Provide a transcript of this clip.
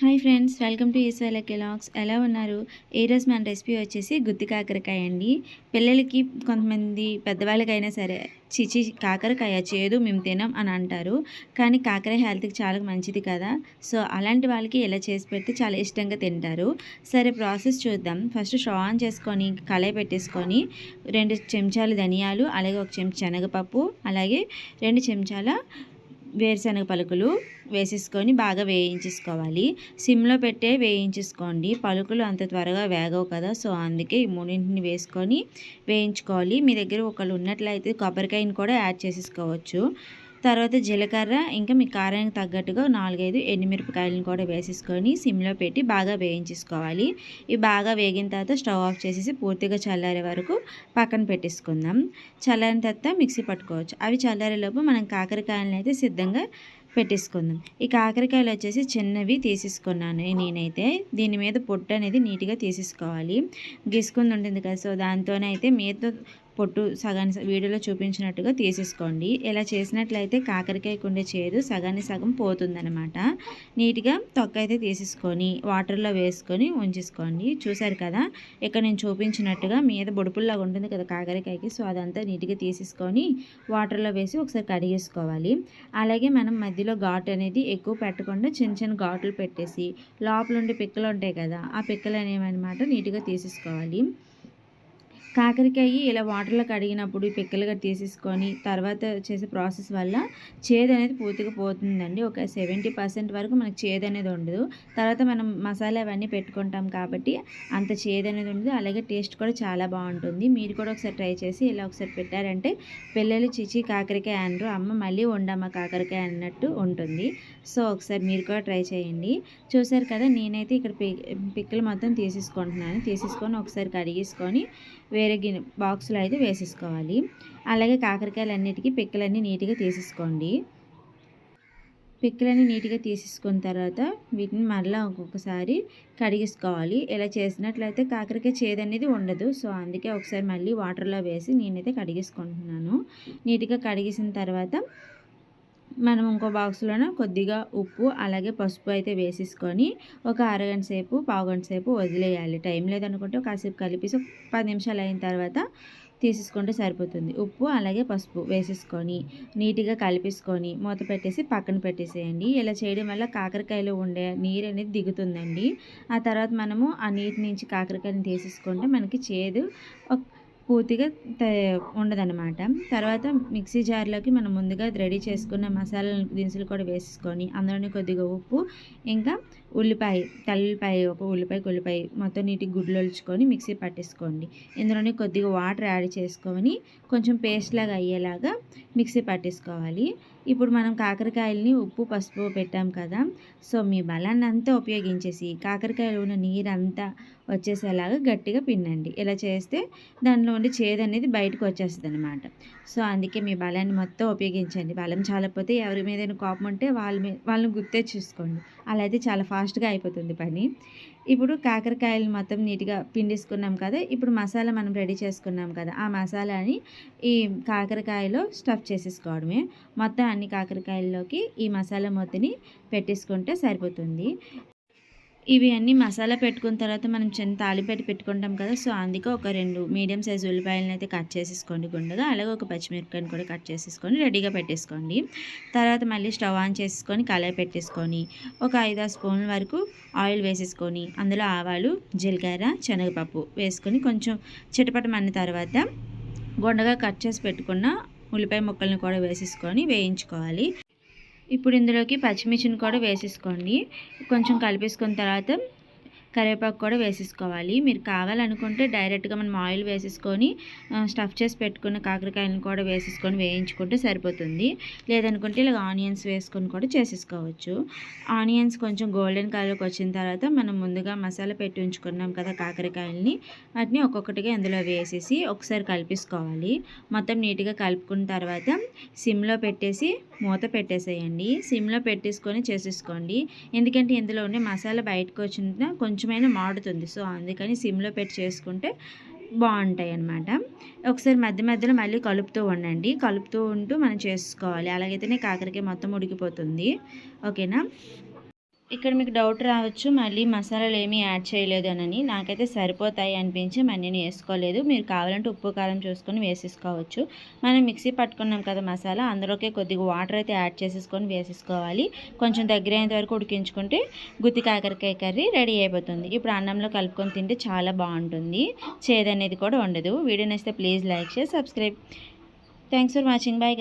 Hi friends welcome to ఈశ్వర్ల కెలాగ్స్ ఎలా ఉన్నారు? ఈరోజు మన రెసిపీ వచ్చేసి గుత్తి కాకరకాయ అండి. పిల్లలకి కొంతమంది పెద్దవాళ్ళకైనా సరే చిచి కాకరకాయ చేదు మేము తినాం అని అంటారు. కానీ కాకరకాయ హెల్త్కి చాలా మంచిది కదా. సో అలాంటి వాళ్ళకి ఇలా చేసి పెడితే చాలా ఇష్టంగా తింటారు. సరే ప్రాసెస్ చూద్దాం. ఫస్ట్ స్టవ్ ఆన్ చేసుకొని కళాయి పెట్టేసుకొని రెండు చెంచాలు ధనియాలు అలాగే ఒక చెంచా శనగపప్పు అలాగే రెండు చెంచాల వేరుశనగ పలుకులు వేసేసుకొని బాగా వేయించేసుకోవాలి. సిమ్లో పెట్టే వేయించేసుకోండి. పలుకులు అంత త్వరగా వేగవు కదా సో అందుకే ఈ మూడింటిని వేసుకొని వేయించుకోవాలి. మీ దగ్గర ఒకళ్ళు ఉన్నట్లయితే కొబ్బరికాయని కూడా యాడ్ చేసేసుకోవచ్చు. తర్వాత జీలకర్ర ఇంకా మీ కారానికి తగ్గట్టుగా నాలుగైదు ఎండుమిరపకాయలను కూడా వేసేసుకొని సిమ్లో పెట్టి బాగా వేయించేసుకోవాలి. ఇవి బాగా వేగిన తర్వాత స్టవ్ ఆఫ్ చేసేసి పూర్తిగా చల్లారే వరకు పక్కన పెట్టేసుకుందాం. చల్లారిన తర్వాత మిక్సీ పట్టుకోవచ్చు. అవి చల్లారేలోపు మనం కాకరకాయలను అయితే సిద్ధంగా పెట్టేసుకుందాం. ఈ కాకరకాయలు వచ్చేసి చిన్నవి తీసేసుకున్నాను. నేనైతే దీని మీద పొట్టు అనేది నీట్గా తీసేసుకోవాలి. గీసుకుంది ఉంటుంది కదా సో దాంతోనే అయితే మీద పొట్టు సగాన్ని వీడియోలో చూపించినట్టుగా తీసేసుకోండి. ఇలా చేసినట్లయితే కాకరకాయకు ఉండే చేదు సగాన్ని సగం పోతుందనమాట నీట్గా తొక్క అయితే తీసేసుకొని వాటర్లో వేసుకొని ఉంచేసుకోండి. చూసారు కదా ఇక్కడ నేను చూపించినట్టుగా మీద బొడుపుల్లాగా ఉంటుంది కదా కాకరకాయకి సో అదంతా నీట్గా తీసేసుకొని వాటర్లో వేసి ఒకసారి కడిగేసుకోవాలి. అలాగే మనం మధ్యలో ఘాట్ అనేది ఎక్కువ పెట్టకుండా చిన్న చిన్న ఘాట్లు పెట్టేసి లోపల ఉండే పిక్కలు ఉంటాయి కదా ఆ పిక్కలు అనేవి అనమాట నీట్గా తీసేసుకోవాలి. కాకరకాయ ఇలా వాటర్లో కడిగినప్పుడు పిక్కలుగా తీసేసుకొని తర్వాత చేసే ప్రాసెస్ వల్ల చేదు అనేది పూర్తిగా పోతుందండి. ఒక సెవెంటీ పర్సెంట్ వరకు మనకు చేదు అనేది ఉండదు. తర్వాత మనం మసాలా అవన్నీ పెట్టుకుంటాం కాబట్టి అంత చేదు అనేది ఉండదు. అలాగే టేస్ట్ కూడా చాలా బాగుంటుంది. మీరు కూడా ఒకసారి ట్రై చేసి ఇలా ఒకసారి పెట్టారంటే పిల్లలు చిచి కాకరకాయ అనరు. అమ్మ మళ్ళీ వండమ్మ కాకరకాయ అన్నట్టు ఉంటుంది. సో ఒకసారి మీరు కూడా ట్రై చేయండి. చూసారు కదా నేనైతే ఇక్కడ పిక్కలు మొత్తం తీసేసుకుంటున్నాను. తీసేసుకొని ఒకసారి కడిగేసుకొని వేరే గిన్నె బాక్స్లో అయితే వేసేసుకోవాలి. అలాగే కాకరకాయలు అన్నిటికీ పిక్కలన్నీ నీట్గా తీసేసుకోండి. పిక్కలన్నీ నీట్గా తీసేసుకున్న తర్వాత వీటిని మరలా ఒక్కొక్కసారి కడిగేసుకోవాలి. ఇలా చేసినట్లయితే కాకరకాయ చేదు అనేది ఉండదు. సో అందుకే ఒకసారి మళ్ళీ వాటర్లో వేసి నేనైతే కడిగేసుకుంటున్నాను. నీట్గా కడిగేసిన తర్వాత మనం ఇంకో బాక్స్లోనే కొద్దిగా ఉప్పు అలాగే పసుపు అయితే వేసేసుకొని ఒక అరగంట సేపు పావుగంట సేపు వదిలేయాలి. టైం లేదనుకుంటే కాసేపు కలిపేసి పది నిమిషాలు అయిన తర్వాత తీసేసుకుంటే సరిపోతుంది. ఉప్పు అలాగే పసుపు వేసేసుకొని నీట్గా కలిపేసుకొని మూత పెట్టేసి పక్కన పెట్టేసేయండి. ఇలా చేయడం వల్ల కాకరకాయలో ఉండే నీరు అనేది దిగుతుందండి. ఆ తర్వాత మనము ఆ నీటి నుంచి కాకరకాయని తీసేసుకుంటే మనకి చేదు పూర్తిగా ఉండదన్నమాట. తర్వాత మిక్సీ జార్లోకి మనం ముందుగా రెడీ చేసుకున్న మసాలా దినుసులు కూడా వేసుకొని అందులోనే కొద్దిగా ఉప్పు ఇంకా ఉల్లిపాయ తల్లిపాయ ఒక ఉల్లిపాయ ఉల్లిపాయ మొత్తం నీటికి గుడ్లొల్చుకొని మిక్సీ పట్టేసుకోండి. ఇందులోనే కొద్దిగా వాటర్ యాడ్ చేసుకొని కొంచెం పేస్ట్ లాగా అయ్యేలాగా మిక్సీ పట్టేసుకోవాలి. ఇప్పుడు మనం కాకరకాయలని ఉప్పు పసుపు పెట్టాం కదా. సో మీ బలాన్ని అంతా ఉపయోగించేసి కాకరకాయలో ఉన్న నీరంతా వచ్చేసేలాగా గట్టిగా పిండండి. ఇలా చేస్తే దానిలో ఉండి చేదు అనేది బయటకు వచ్చేస్తుంది అనమాట సో అందుకే మీ బలాన్ని మొత్తం ఉపయోగించండి. బలం చాలకపోతే ఎవరి మీద కోపం ఉంటే వాళ్ళ మీద వాళ్ళని గుర్తే చూసుకోండి. అలా అయితే చాలా ఫాస్ట్గా అయిపోతుంది పని. ఇప్పుడు కాకరకాయలు మొత్తం నీట్గా పిండేసుకున్నాం కదా ఇప్పుడు మసాలా మనం రెడీ చేసుకున్నాం కదా ఆ మసాలాని ఈ కాకరకాయలో స్టఫ్ చేసేసుకోవడమే. మొత్తం అన్ని కాకరకాయల్లోకి ఈ మసాలా మొత్తని పెట్టేసుకుంటే సరిపోతుంది. ఇవి అన్నీ మసాలా పెట్టుకున్న తర్వాత మనం చిన్న తాలిపెట్టి పెట్టుకుంటాం కదా సో అందుకే ఒక రెండు మీడియం సైజ్ ఉల్లిపాయలను అయితే కట్ చేసేసుకోండి గుండగా. అలాగే ఒక పచ్చిమిరపకాయని కూడా కట్ చేసేసుకొని రెడీగా పెట్టేసుకోండి. తర్వాత మళ్ళీ స్టవ్ ఆన్ చేసుకొని కళాయి పెట్టేసుకొని ఒక ఐదు స్పూన్ల వరకు ఆయిల్ వేసేసుకొని అందులో ఆవాలు జీలకర్ర శనగపప్పు వేసుకొని కొంచెం చిటపటమన్న తర్వాత గుండగా కట్ చేసి పెట్టుకున్న ఉల్లిపాయ ముక్కలను కూడా వేసేసుకొని వేయించుకోవాలి. ఇప్పుడు ఇందులోకి పచ్చిమిర్చిని కూడా వేసేసుకోండి. కొంచెం కలిపేసుకున్న తర్వాత కరివేపాకు కూడా వేసేసుకోవాలి. మీరు కావాలనుకుంటే డైరెక్ట్గా మనం ఆయిల్ వేసేసుకొని స్టఫ్ చేసి పెట్టుకున్న కాకరకాయలను కూడా వేసేసుకొని వేయించుకుంటే సరిపోతుంది. లేదనుకుంటే ఇలా ఆనియన్స్ వేసుకొని కూడా చేసేసుకోవచ్చు. ఆనియన్స్ కొంచెం గోల్డెన్ కలర్కి వచ్చిన తర్వాత మనం ముందుగా మసాలా పెట్టి ఉంచుకున్నాం కదా కాకరకాయలని వాటిని ఒక్కొక్కటిగా ఇందులో వేసేసి ఒకసారి కలిపేసుకోవాలి. మొత్తం నీట్గా కలుపుకున్న తర్వాత సిమ్లో పెట్టేసి మూత పెట్టేసేయండి. సిమ్లో పెట్టేసుకొని చేసేసుకోండి. ఎందుకంటే ఇందులో ఉండే మసాలా బయటకు వచ్చిన కొంచెమైనా మాడుతుంది. సో అందుకని సిమ్లో పెట్టి చేసుకుంటే బాగుంటాయి అన్నమాట ఒకసారి మధ్య మధ్యలో మళ్ళీ కలుపుతూ ఉండండి. కలుపుతూ ఉంటూ మనం చేసుకోవాలి. అలాగైతేనే కాకరకాయ మొత్తం ఉడికిపోతుంది. ఓకేనా? ఇక్కడ మీకు డౌట్ రావచ్చు మళ్ళీ మసాలాలు ఏమీ యాడ్ చేయలేదు అని నాకైతే సరిపోతాయి అనిపించి మళ్ళీ నేను వేసుకోలేదు. మీరు కావాలంటే ఉప్పు కారం చూసుకొని వేసేసుకోవచ్చు. మనం మిక్సీ పట్టుకున్నాం కదా మసాలా అందులోకే కొద్దిగా వాటర్ అయితే యాడ్ చేసేసుకొని వేసేసుకోవాలి. కొంచెం దగ్గర అయ్యేంత వరకు ఉడికించుకుంటే గుత్తి కాకరకాయ కర్రీ రెడీ అయిపోతుంది. ఇప్పుడు అన్నంలో కలుపుకొని తింటే చాలా బాగుంటుంది. చేదు అనేది కూడా ఉండదు. వీడియో నచ్చితే please like share subscribe. Thanks for watching bye